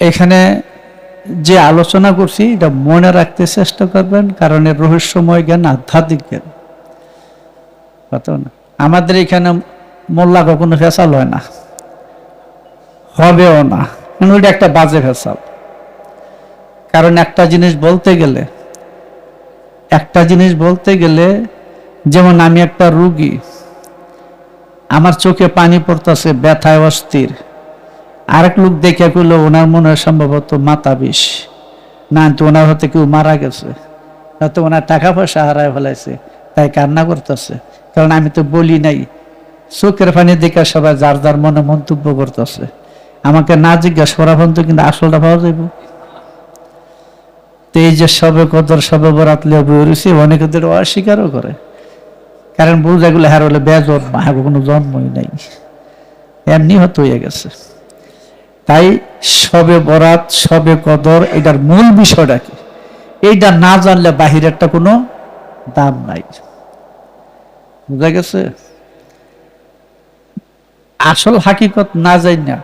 এখানে যে আলোচনা করছি, এটা মনে রাখতে চেষ্টা করবেন, কারণ এর রহস্যময় জ্ঞান আধ্যাত্মিক জ্ঞান। কথা না? আমাদের এখানে মোল্লা কখনো ফেসাল হয় না। হবেও না। কারণ ওইটা একটা বাজে ফেসাল। কারণ একটা জিনিস বলতে গেলে, একটা জিনিস বলতে গেলে, যেমন আমি একটা রুগী, আমার চোখে পানি পড়তেছে, ব্যথায় অস্থির। আরেক লোক দেখে করল ওনার মনে হয় সম্ভবত মাথা বিষ। না, তো ওনার হতে কেউ মারা গেছে। হয়তো ওনার টাকা পয়সা হারায় ফেলাইছে, তাই কান্না করতেছে। কারণ আমি তো বলি নাই, চোখের পানি দেখে সবাই যার যার মনে মন্তব্য করতেছে। আমাকে না জিজ্ঞাসা করা পর্যন্ত কিন্তু আসলটা পাওয়া যাইব। তো এই যে সবে কদর, সবে বরাত রয়েছে অনেকে তো অস্বীকারও করে। কারণ বুঝা গেলে হার হলে বেজন্ম হ্যাঁ কোনো জন্মই নাই। এমনি হতো হয়ে গেছে। তাই সবে বরাত, সবে কদর, এটার মূল বিষয়টা কি? এইটা না জানলে বাহিরেরটা কোনো দাম নাই। বুঝা গেছে? আসল হাকিকত না যাই না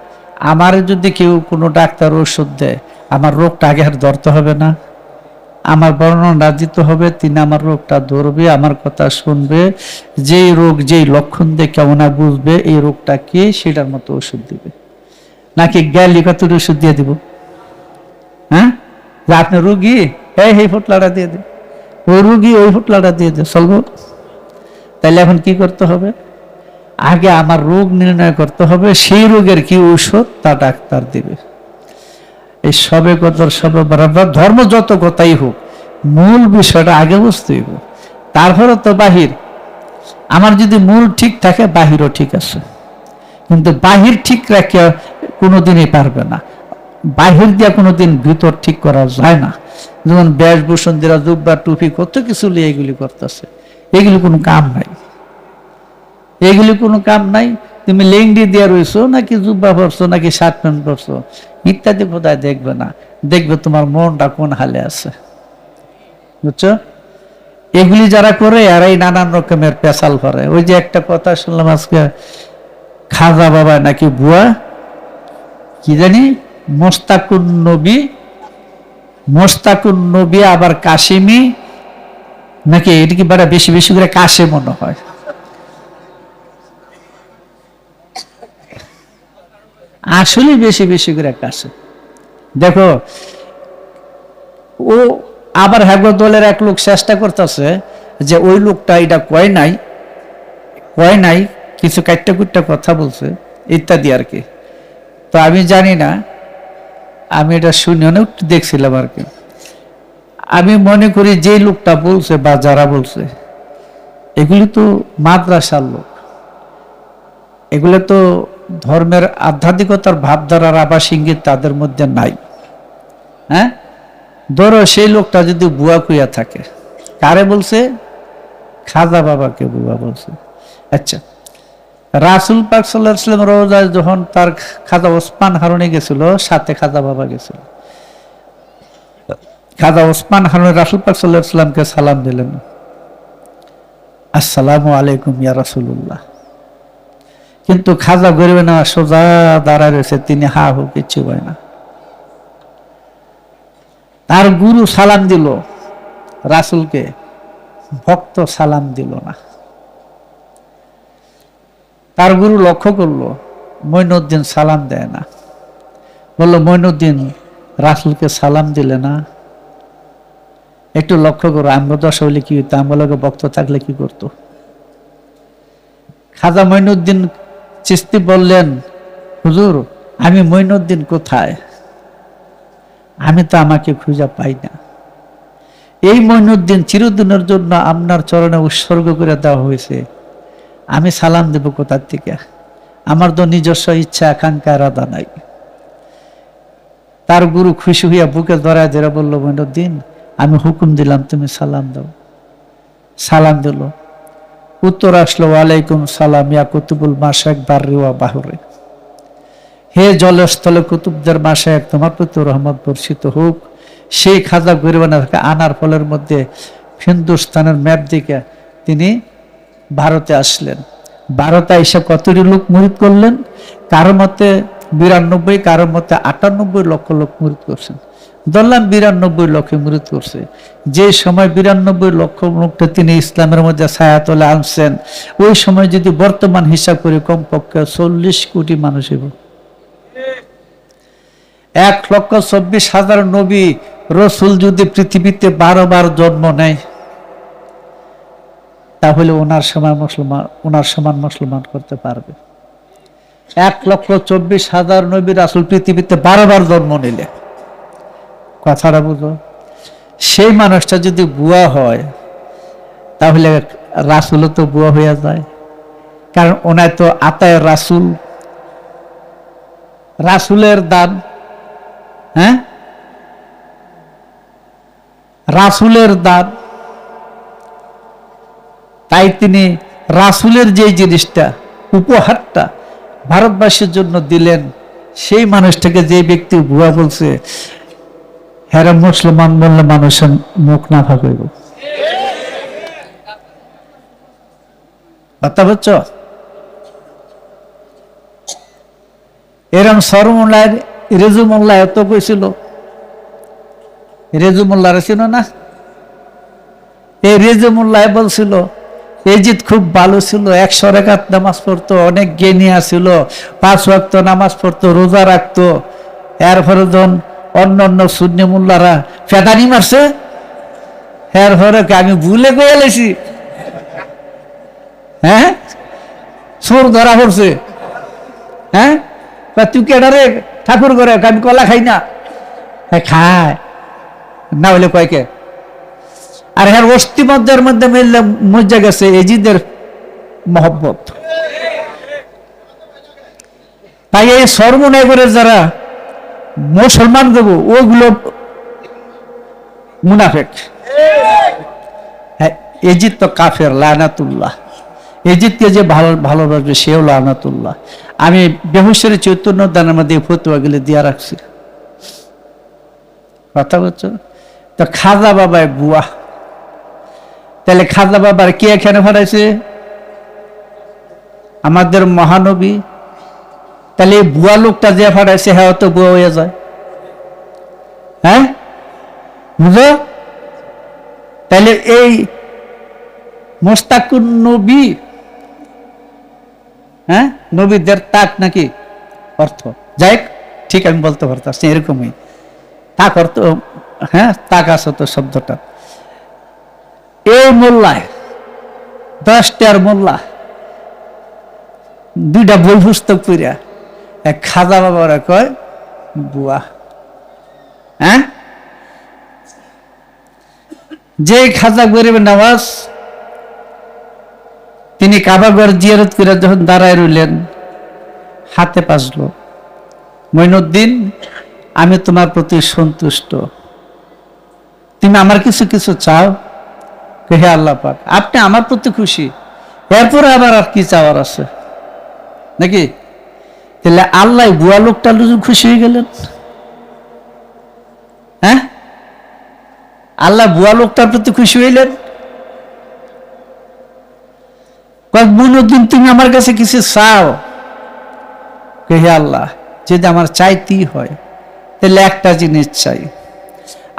আমার যদি কেউ কোনো ডাক্তার ওষুধ দেয়, আমার রোগটা আগে আর ধরতে হবে না। আমার বর্ণনা দিতে হবে, তিনি আমার রোগটা ধরবে, আমার কথা শুনবে, যেই রোগ, যেই লক্ষণ দেখে ওনা বুঝবে, এই রোগটা কি সেটার মতো ওষুধ দিবে। নাকি গেলি কত ওষুধ দিয়ে দিব? হ্যাঁ? যে আপনি রুগী, এই এই ফুটলাটা দিয়ে দে। ওই রুগী, ওই ফুটলাটা দিয়ে দে চলবো তাহলে এখন কি করতে হবে? আগে আমার রোগ নির্ণয় করতে হবে, সেই রোগের কি ঔষধ তা ডাক্তার দিবে। এই সবে কদর সবে বরাবর, ধর্ম যত কথাই হোক, মূল বিষয়টা আগে বুঝতে হইব তারপরে তো বাহির। আমার যদি মূল ঠিক থাকে, বাহিরও ঠিক আছে। কিন্তু বাহির ঠিক রাখিয়া কোনোদিনই পারবে না। বাহির দিয়া কোনোদিন ভিতর ঠিক করা যায় না। যেমন বেশভূষণ দিরা জুব্বা টুপি, কত কিছু নিয়ে এগুলি করতেছে। এগুলি কোনো কাম নাই। এগুলি কোনো কাম নাই। তুমি লেংডি দিয়ে রইছো, নাকি জুব্বা পরছো, নাকি শার্ট প্যান্ট পরছো, ইত্যাদি বোধহয় দেখবে না। দেখবে তোমার মনটা কোন হালে আছে। বুঝছ? এগুলি যারা করে আর এই নানান রকমের পেশাল করে। ওই যে একটা কথা শুনলাম আজকে, খাজা বাবা নাকি বুয়া কি জানি? মোস্তাকুন নবী মোস্তাকুন নবী আবার কাশিমি, নাকি এটা কি বেশি বেশি করে কাশে মনে হয়? আসলে বেশি বেশি করে কাশে। দেখো, ও আবার হ্যাগো দলের এক লোক চেষ্টা করতেছে যে ওই লোকটা এটা কয় নাই কয় নাই, কিছু কাটটা কুটটা কথা বলছে, ইত্যাদি আর কি। তো আমি জানি না। আমি এটা শুনে অনেক দেখছিলাম আর কি। আমি মনে করি যে লোকটা বলছে বা যারা বলছে, এগুলি তো মাদ্রাসার লোক। এগুলো তো ধর্মের আধ্যাত্মিকতার ভাবধারার আবাস ইঙ্গিত তাদের মধ্যে নাই। হ্যাঁ? ধরো সেই লোকটা যদি বুয়া কুইয়া থাকে, কারে বলছে? খাজা বাবাকে বুয়া বলছে। আচ্ছা রাসুল পাক সাল্লাহাম রোজায় যখন তার খাজা ওসমান হারুনে গেছিল, সাথে খাজা বাবা গেছিল। খাজা ওসমান হারুনে রাসুল পাক সাল্লাহ সাল্লামকে সালাম দিলেন। আসসালামু আলাইকুম ইয়া রাসুল্লাহ কিন্তু খাজা গরিবে না, সোজা দাঁড়ায় রয়েছে, তিনি হা হু কিচ্ছু হয় না। তার গুরু সালাম দিল, রাসুলকে, ভক্ত সালাম দিল না। তার গুরু লক্ষ্য করল, মইনুদ্দিন সালাম দেয় না। বলল, মইনুদ্দিন, রাসুলকে সালাম দিলে না? একটু লক্ষ্য করো, আমরা দশ হইলে কি হইতো? আমগুলোকে ভক্ত থাকলে কি করতো? খাজা মইনুদ্দিন চিস্তি বললেন, হুজুর, আমি মইনুদ্দিন কোথায়? আমি তো আমাকে খুঁজে পাই না। এই মইনুদ্দিন চিরদিনের জন্য আপনার চরণে উৎসর্গ করে দেওয়া হয়েছে। আমি সালাম দেব কোথার থেকে? আমার তো নিজস্ব ইচ্ছা, আকাঙ্ক্ষা রাধা নাই। তার গুরু খুশি হইয়া বুকে ধরা যারা বলল, মইনুদ্দিন, আমি হুকুম দিলাম, তুমি সালাম দাও। সালাম দিল। উত্তর আসলো, ওয়ালাইকুম সালাম, ইয়া কুতুবুল মাসাক বারিওয়া বাহুরে। হে জলস্থলে কুতুবদের মাসাক তোমার প্রতি রহমত বর্ষিত হোক। সেই খাজা গরিবানা আনার ফলের মধ্যে হিন্দুস্তানের ম্যাপ দিকে তিনি ভারতে আসলেন। ভারতে এসে কতটি লোক মুরিদ করলেন? কারও মতে বিরানব্বই কারোর মতে আটানব্বই লক্ষ লোক মৃত্যু করছেন। ধরলাম বিরানব্বই লক্ষে মৃত্যু করছে। যে সময় বিরানব্বই লক্ষ লোকটা তিনি ইসলামের মধ্যে ছায়াতলে আনছেন, ওই সময় যদি বর্তমান হিসাব করে কমপক্ষে চল্লিশ কোটি মানুষ হইব। এক লক্ষ চব্বিশ হাজার নবী রসুল যদি পৃথিবীতে বারো বার জন্ম নেয় তাহলে ওনার সময় মুসলমান, ওনার সমান মুসলমান করতে পারবে। এক লক্ষ চব্বিশ হাজার নবী রাসুল পৃথিবীতে বারবার জন্ম নিলে কথাটা বুঝো। সেই মানুষটা যদি বুয়া হয়, তাহলে রাসুলও তো বুয়া হইয়া যায়। কারণ ওনায় তো আতায় রাসুল। রাসুলের দান হ্যাঁ? রাসুলের দান। তাই তিনি রাসুলের যে জিনিসটা, উপহারটা ভারতবাসীর জন্য দিলেন, সেই মানুষটাকে যে ব্যক্তি ভুয়া বলছে হ্যাঁ মুসলমান বললে মানুষের মুখ না ফাঁকইব। কথা বুঝছ? এরম সরমুল্লার রেজুমুল্লাহ এত কইছিল। রেজুমুল্লাহ ছিল না? এই রেজুমুল্লাহ বলছিল এজিদ খুব ভালো ছিল, একশো রেখাত নামাজ পড়তো, অনেক জ্ঞানিয়া ছিল পাঁচ ওয়াক্ত নামাজ পড়তো, রোজা রাখতো। এরপরে যখন অন্য অন্য শূন্য মোল্লারা ফেদানি মারছে, এরপরে আমি ভুলে গিয়ে এলেছি হ্যাঁ? সোর ধরা পড়ছে। হ্যাঁ? তুই কেডারে ঠাকুর করে, আমি কলা খাই না? খায়। না হলে কয়কে আর হ্যাঁ অস্থিমজ্জার মধ্যে মিললে মজ্জা গেছে, এজিদের মহব্বত। তাই এই সর্বনগরের যারা মুসলমান দেব ওগুলো মুনাফেক। হ্যাঁ এজিদ তো কাফের, লানাতুল্লাহ। এজিদকে যে ভালো, ভালোবাসবে, সেও লানাতুল্লাহ। আমি বেহুসের চৈতন্য দানের মধ্যে ফতুয়া গেলে দিয়া রাখছি। কথা বলছো? তো খাজা বাবায় বুয়া। তাহলে খাজা বাবার কে এখানে ফাটাইছে? আমাদের মহানবী। তাহলে এই বুয়া লোকটা যে ফাটাইছে হ্যাঁ তো বুয়া হয়ে যায়। হ্যাঁ? বুঝো? তাহলে এই মোস্তাকুন নবী হ্যাঁ নবীদের তাক নাকি অর্থ? যাই ঠিক আমি বলতে পারতাম এরকমই। তাক অর্থ হ্যাঁ তাক আছে তো শব্দটা। এই মোল্লায়, দশটার মোল্লা, দুইটা বই পুস্তক পড়িয়া এক খাজা বাবারা কয়, বুয়া হ্যাঁ? যে খাজা গরিব নামাজ, তিনি কাবাগর জিয়ারত করে যখন দাঁড়ায় রইলেন, হাতে পাসলো মইনুদ্দিন, আমি তোমার প্রতি সন্তুষ্ট। তুমি আমার কিছু কিছু চাও? হে আল্লাহ পাক, আপনি আমার প্রতি খুশি। এরপরে আবার আর কি চাওয়ার আছে? নাকি? তাহলে আল্লাহ বুয়া লোকটা খুশি হয়ে গেলেন। হ্যাঁ? আল্লাহ বুয়া লোকটার প্রতি খুশি হইলেন। মনুদ্দিন তুমি আমার কাছে কিছু চাও? হে আল্লাহ, যদি আমার চাইতেই হয়, তাহলে একটা জিনিস চাই।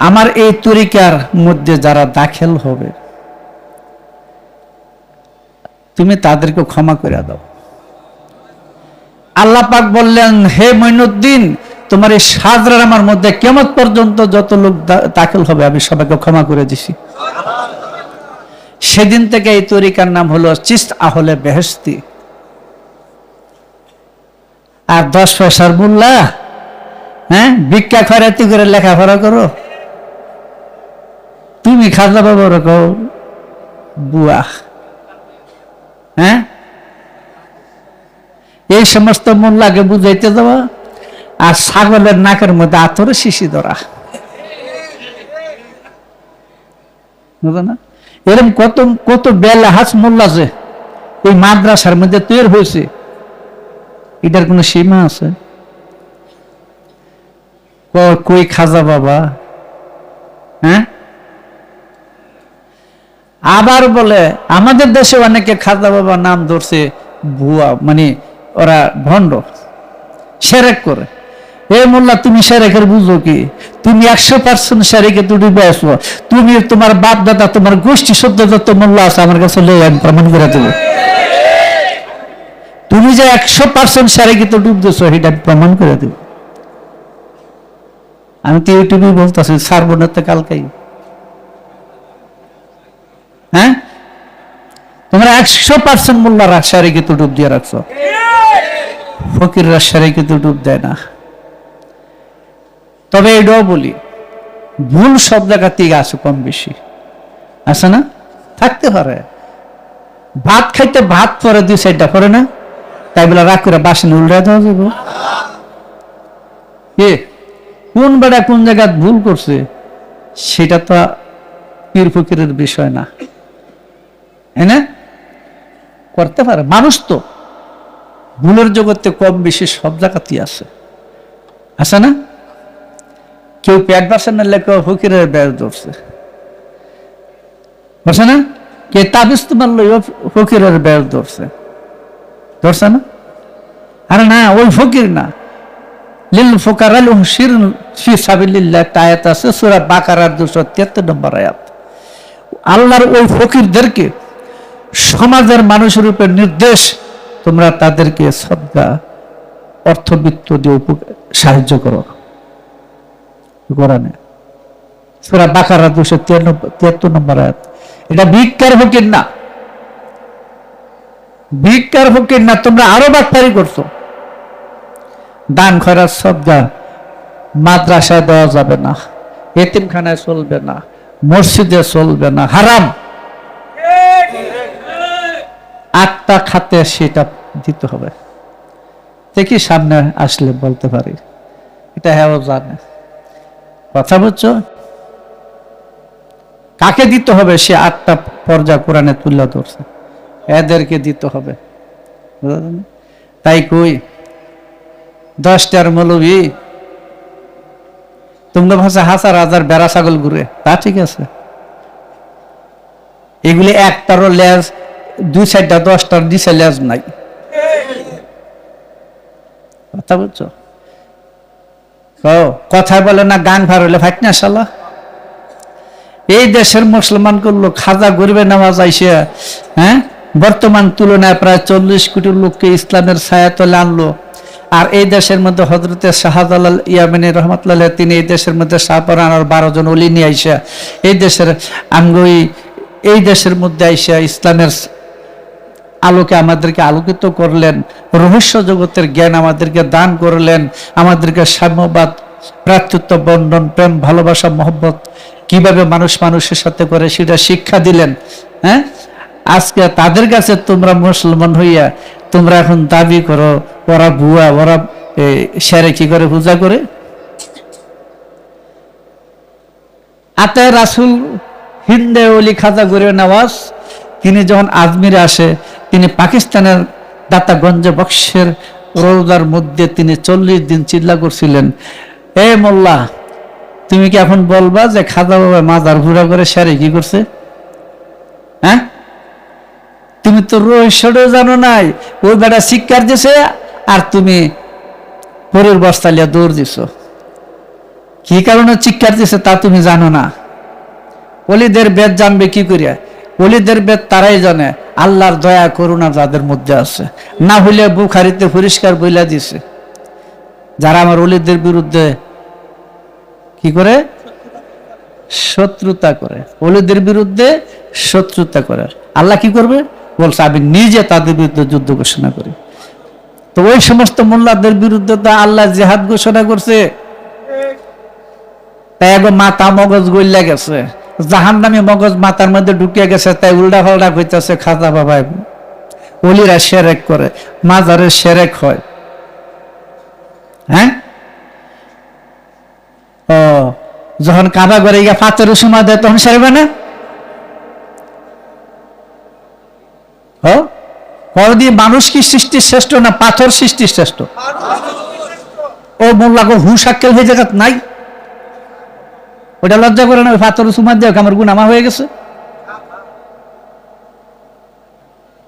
আমার এই তরিকার মধ্যে যারা দাখিল হবে তুমি তাদেরকে ক্ষমা করে দাও। আল্লাহ পাক বললেন, হে মইনুদ্দিন, তোমার এই সাজরার আমার মধ্যে কেমত পর্যন্ত যত লোক দাখিল হবে, আমি সবাইকে ক্ষমা করে দিছি। সেদিন থেকে এই তরিকার নাম হলো চিস্ত আহলে বেহেস্তি আর দশ পয়সার মোল্লা হ্যাঁ ভিক্ষা খরাতি করে লেখাপড়া করো। তুমি খাজা বাবার কও বুয়া। হ্যাঁ? এই সমস্ত মোল্লাকে বুঝাইতে দেওয়া আর ছাগলের নাকের মধ্যে আতরে শিশি ধরা। না? এরকম কত কত বেলা হাস মোল্লা আছে ওই মাদ্রাসার মধ্যে তৈরি হয়েছে, এটার কোনো সীমা আছে? কই খাজা বাবা? হ্যাঁ? আবার বলে, আমাদের দেশে অনেকে খাজা বাবা নাম ধরছে ভুয়া মানে ওরা ভণ্ড, সেরেক করে। এ মোল্লা, তুমি সেরেকের বুঝো কি? তুমি একশো পার্সেন্ট সেরেকে তুমি বেসো তুমি তোমার বাপ দাদা তোমার গোষ্ঠী সদ্য যত মোল্লা আছে, আমার কাছে লই আমি প্রমাণ করে দেবো। তুমি যে একশো পার্সেন্ট সেরেকে তো ডুব দিছো সেটা আমি প্রমাণ করে দেবো। আমি তো ইউটিউবে বলতেছি, সারবো না তো কালকেই। হ্যাঁ? তোমরা একশো পার্সেন্ট মোল্লা রাজশাহী কিন্তু ডুব দিয়ে রাখছো। ফকির রাজশাহী কিন্তু ডুব দেয় না। তবে এটাও বলি, ভুল সব জায়গাতেই আছে কম বেশি। আছে না? থাকতে পারে। ভাত খাইতে ভাত পরে দুই সাইডটা পরে না? তাই বলে রাগ করে বাসন উল্টা দেওয়া যাবে। এ, কোন বেড়া কোন জায়গায় ভুল করছে, সেটা তো পীর ফকিরের বিষয় না। না? করতে পারে। মানুষ তো ভুলের জগতে কম বেশি সব জায়গাতেই আছে। আছে না? কেউ প্যাট বাসে না কেউ ফকিরের ব্যাস ধরছে। বসে না? কে তাবিজ তোমার লইও ফকিরের ব্যাস ধরছে। ধরছে না? আরে না, ওই ফকির না। লিল ফোকার আল শির ফি সাবিল্লাহ আয়াত আছে সূরা বাকারার 273 নম্বর আয়াত। আল্লাহর ওই ফকিরদেরকে সমাজের মানুষের উপর নির্দেশ, তোমরা তাদেরকে সদ্গা অর্থবিত্ত দিয়ে সাহায্য করো। কোরআনে। সূরা বাকারা 273 নম্বর আয়াত। এটা ভিক্ষার ফকির না। ভিক্ষার ফকির না, তোমরা আরও বাটপারি করছ। দান খয়রাত সদ্গা মাদ্রাসায় দেওয়া যাবে না, এতিমখানায় চলবে না, মসজিদে চলবে না, হারাম। আটটা খাতে সেটা দিতে হবে। দেখি সামনে আসলে বলতে পারি। এটা হ্যাঁ জানে। কথা বুঝছ? কাকে দিতে হবে? সে আটটা পর্যা কোরআনে তুলে ধরছে। এদেরকে দিতে হবে। তাই কই? দশটার মৌলবী। তোমরা ভাষা হাজার হাজার বেড়া ছাগল ঘুরে। তা ঠিক আছে। এগুলি একটারও লেজ দুই সাইডটা দশটার নিচে লেজ নাই। কথা বুঝছ ও কথায় বলে না, গান ভার হলে ফাইট না শালা। এই দেশের মুসলমান করল খাজা গরিবে নামাজ আইসে হ্যাঁ? বর্তমান তুলনায় প্রায় চল্লিশ কোটি লোককে ইসলামের ছায়াতলে আনলো। আর এই দেশের মধ্যে হজরতে শাহজালাল ইয়ামিনী রহমতুল্লাহ তিনি এই দেশের মধ্যে শাহপরান আর বারো জন অলি নিয়ে আইসা। এই দেশের আঙ্গই, এই দেশের মধ্যে আইসা ইসলামের আলোকে আমাদেরকে আলোকিত করলেন, রহস্য জগতের জ্ঞান আমাদেরকে দান করলেন, আমাদেরকে সাম্যবাদ, ভ্রাতৃত্ব, বন্ধন, প্রেম, ভালোবাসা, মহব্বত, কীভাবে মানুষ মানুষের সাথে করে সেটা শিক্ষা দিলেন হ্যাঁ? আজকে তাদের কাছে তোমরা মুসলমান হইয়া তোমরা এখন দাবি করো, ওরা বুয়া ওরা সেরে কি করে পূজা করে? আতায় রাসুল হিন্দে অলি খাজা গরিব নওয়াজ তিনি যখন আজমিরে আসে তিনি পাকিস্তানের দাতাগঞ্জ বক্সের রোজার মধ্যে তিনি চল্লিশ দিন চিল্লা করছিলেন। এ মোল্লা, তুমি কি এখন বলবা যে খাজা বাবা মাজার ঘুরা করে সারে কি করছে? হ্যাঁ? তুমি তো রহস্যটাও জানো নাই, ওই বেটা শিক্ষার দিছে আর তুমি পরের বস্তালিয়া দৌড় দিছ। কি কারণে চিৎকার দিছে তা তুমি জানো না। অলিদের বেদ জানবে কি করিয়া? অলিদের বেদ তারাই জানে, আল্লাহর দয়া করুণা যাদের মধ্যে আছে। না হইলে বুখারিতে পরিষ্কার বইলা দিছে, যারা আমার অলিদের বিরুদ্ধে কি করে? শত্রুতা করে। অলিদের বিরুদ্ধে শত্রুতা করে। আল্লাহ কি করবে? বলছে, আমি নিজে তাদের বিরুদ্ধে যুদ্ধ ঘোষণা করি। তো ওই সমস্ত মোল্লাদের বিরুদ্ধে তো আল্লাহ জেহাদ ঘোষণা করছে। তাই মাথা মগজ গইলা গেছে। জাহান নামে মগজ মাথার মধ্যে ঢুকিয়ে গেছে, তাই উল্টা ফাল্টা হইতেছে খাজা বাবা অলিরা সেরেক করে, মাজারে সেরেক হয়। হ্যাঁ? ও, যখন কাবা করে গিয়ে পাথরের সময় দেয়, তখন সেরবে না? ও মানুষ কি সৃষ্টি শ্রেষ্ঠ না পাথর সৃষ্টি শ্রেষ্ঠ? ও মোল্লা হুশ আক্কেল হয়ে জায়গা নাই? ওটা লজ্জা করে না, ওই পাথর সুমার দেখ আমার আমার হয়ে গেছে।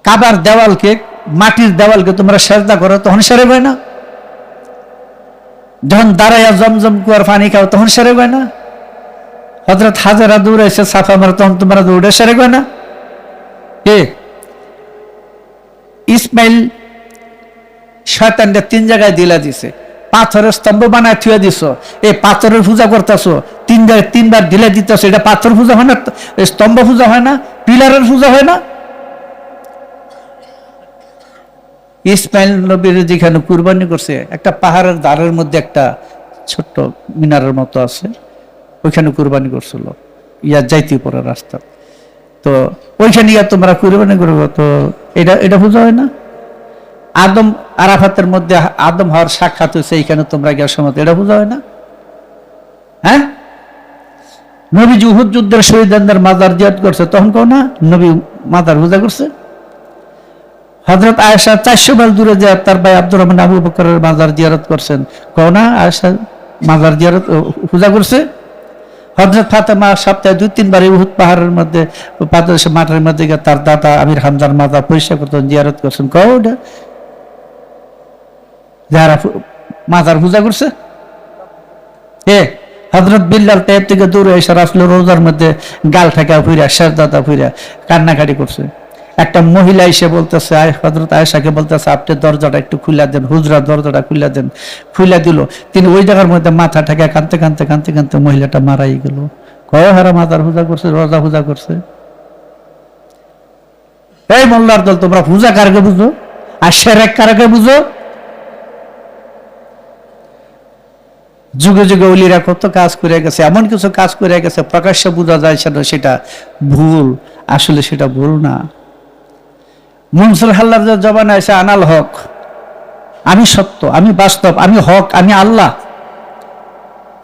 কাবার দেওয়ালকে, মাটির দেওয়ালকে তোমরা সেজদা করো, তখন সেরে হয় না। যখন দাঁড়াইয়া জমজম কুয়ার পানি খাও, তখন সেরে গয় না। হজরত হাজারা দৌড়ে এসে সাফা মারা, তখন তোমরা দৌড়ে সেরে গয় না। কে? ইসমাইল শয়তানটা তিন জায়গায় দিলা দিছে। পাথরের স্তম্ভ বানায় থুয়ে দিছ। এই পাথরের পূজা করতেছো। তিন তিনবার ঢিলে দিতেছো এটা পাথর পূজা হয় না, স্তম্ভ পূজা হয় না, পিলারের পূজা হয় না? ইসমাইল নবীর যেখানে কুরবানি করছে, একটা পাহাড়ের দ্বারের মধ্যে একটা ছোট্ট মিনারের মতো আছে, ওইখানে কুরবানি করছিল। ইয়া যাইতে পরে রাস্তা। তো ওইখানে ইয়া তোমরা কুরবানি করব, তো এটা এটা পূজা হয় না? আদম, আরাফাতের মধ্যে আদম হওয়ার সাক্ষাৎ হয়েছে, এইখানে তোমরা গিয়ে সময় এটা পূজা হয় না? হ্যাঁ? নবী উহুদ যুদ্ধের শহীদানদের মাজার জিয়াদ করছে। তখন কও না, নবী মাজার পূজা করছে। হজরত আয়েশা চারশো মাইল দূরে যায় তার ভাই আব্দুর রহমান আবু বকরের মাজার জিয়ারত করছেন, কও না, আয়েশা মাজার জিয়ারত পূজা করছে। হজরত ফাতেমা সপ্তাহে দুই, তিনবার উহুদ পাহাড়ের মধ্যে পাদদেশে মাঠের মধ্যে গিয়ে তার দাদা আমির হামদার মাজার পরিষ্কার করতেন, জিয়ারত করছেন। কও ওটা যারা মাজার পূজা করছে। এ হজরত বিল্লাল টাইপ থেকে দূরে এসে রাসুল রোজার মধ্যে গাল ঠেকা ফুইরা শেষ দাদা ফুইরা কান্নাকাটি করছে। একটা মহিলা এসে বলতেছে, আয় হজরত আয়েশাকে বলতেছে, আপনি দরজাটা একটু খুলে দেন, হুজরা দরজাটা খুলে দেন খুলে দিল। তিনি ওই জায়গার মধ্যে মাথা ঠেকা কানতে কানতে কানতে কানতে মহিলাটা মারাই গেল। কয় হারা মাথার পূজা করছে, রোজা পূজা করছে? এই মোল্লার দল, তোমরা পূজা কারকে বুঝো? আর সেরেক কারকে বুঝো? যুগে যুগে অলিরা কত কাজ করে গেছে, এমন কিছু কাজ করে গেছে, প্রকাশ্যে বোঝা যায় সেটা সেটা ভুল। আসলে সেটা ভুল না। মনসুর হাল্লার জবান আছে, আনাল হক, আমি সত্য, আমি বাস্তব, আমি হক, আমি আল্লাহ।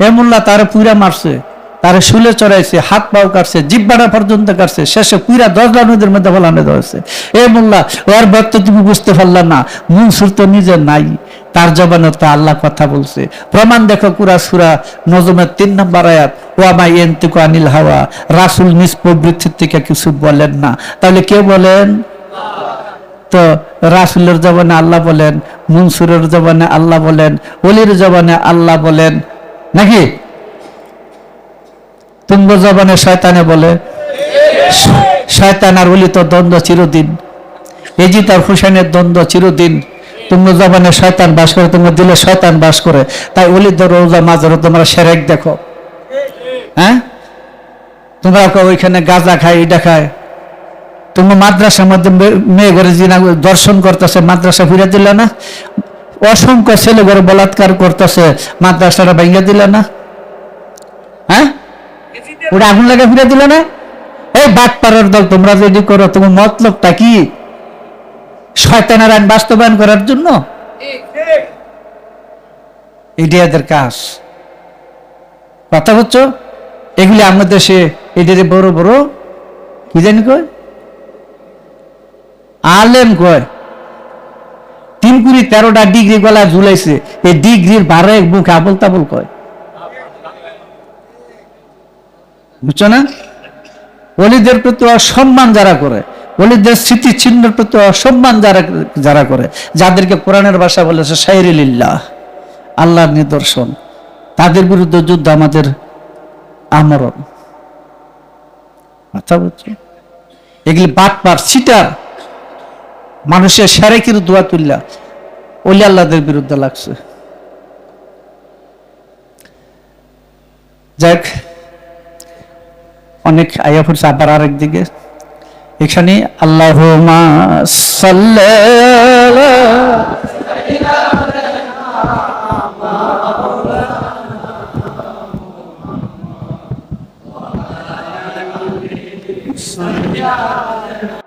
এ তারা তারে পুরা মারছে। তারে শুলে চড়াইছে, হাত পাও কাটছে, জিব্বাটা পর্যন্ত কাটছে, শেষে পুরা দশলা নদীর মধ্যে ফলানো ধরেছে। এ মোল্লা, ওর ব্যক্ত তুমি বুঝতে পারলা না, মনসুর তো নিজের নাই, তার জবানে তো আল্লাহ কথা বলছে। প্রমাণ দেখো কুরা সুরা নজমের তিন নম্বর আয়াত ও আমাই এন্তিকো আনিল হাওয়া, রাসুল নিজ প্রবৃত্তির থেকে কিছু বলেন না। তাহলে কে বলেন? তো রাসুলের জবানে আল্লাহ বলেন, মনসুরের জবানে আল্লাহ বলেন অলির জবানে আল্লাহ বলেন, নাকি? তুঙ্গ জবানে শয়তানে বলে, শয়তান আর অলি তো দ্বন্দ্ব চিরদিন। এজিত আর হুসেনের দ্বন্দ্ব চিরদিন। তুঙ্গ জবানে শয়তান বাস করে তোমার দিলে শয়তান বাস করে। তাই অলিদের রোজা মাজারও তোমরা সেরেক দেখো। হ্যাঁ? তোমরা ওইখানে গাঁজা খায় এটা খায়। তুমি মাদ্রাসার মধ্যে মেয়ে ঘরে জিনা দর্শন করতেছে, মাদ্রাসা ফিরে দিল না। অসংখ্য ছেলে ঘরে বলাৎকার করতেছে, মাদ্রাসাটা ভেঙে দিল না। হ্যাঁ? ওটা আগুন লাগে ফিরে দিল না? এই বাট পাড়ার দল, তোমরা যদি করো, তোমার মতলবটা কি? শয়তানের আইন বাস্তবায়ন করার জন্য? এটি এদের কাজ। কথা হচ্ছ এগুলি আমাদের দেশে, এদের বড় বড়, কি জানি কয়? আলেম কয়। তিন কুড়ি তেরোটা ডিগ্রি গলা ঝুলাইছে। এই ডিগ্রির বারে মুখ আবল তাবল কয়। বুঝছ না? অলিদের প্রতি অসম্মান যারা করে অলিদের স্মৃতি চিহ্নের প্রতি অসম্মান যারা যারা করে, যাদেরকে কোরআনের ভাষা বলেছে শাহরিল্লাহ আল্লাহর নিদর্শন, তাদের বিরুদ্ধে যুদ্ধ আমাদের আমরণ। কথা বুঝছ? এগুলি বাটপার সিটার, মানুষের সারেকির দোয়া তুল্লা, ওলি আল্লাহদের বিরুদ্ধে লাগছে। যাক অনেক আয়া পড়ছে আবার আরেক দিকে। এখানে আল্লাহ সাল্লাল্লাহু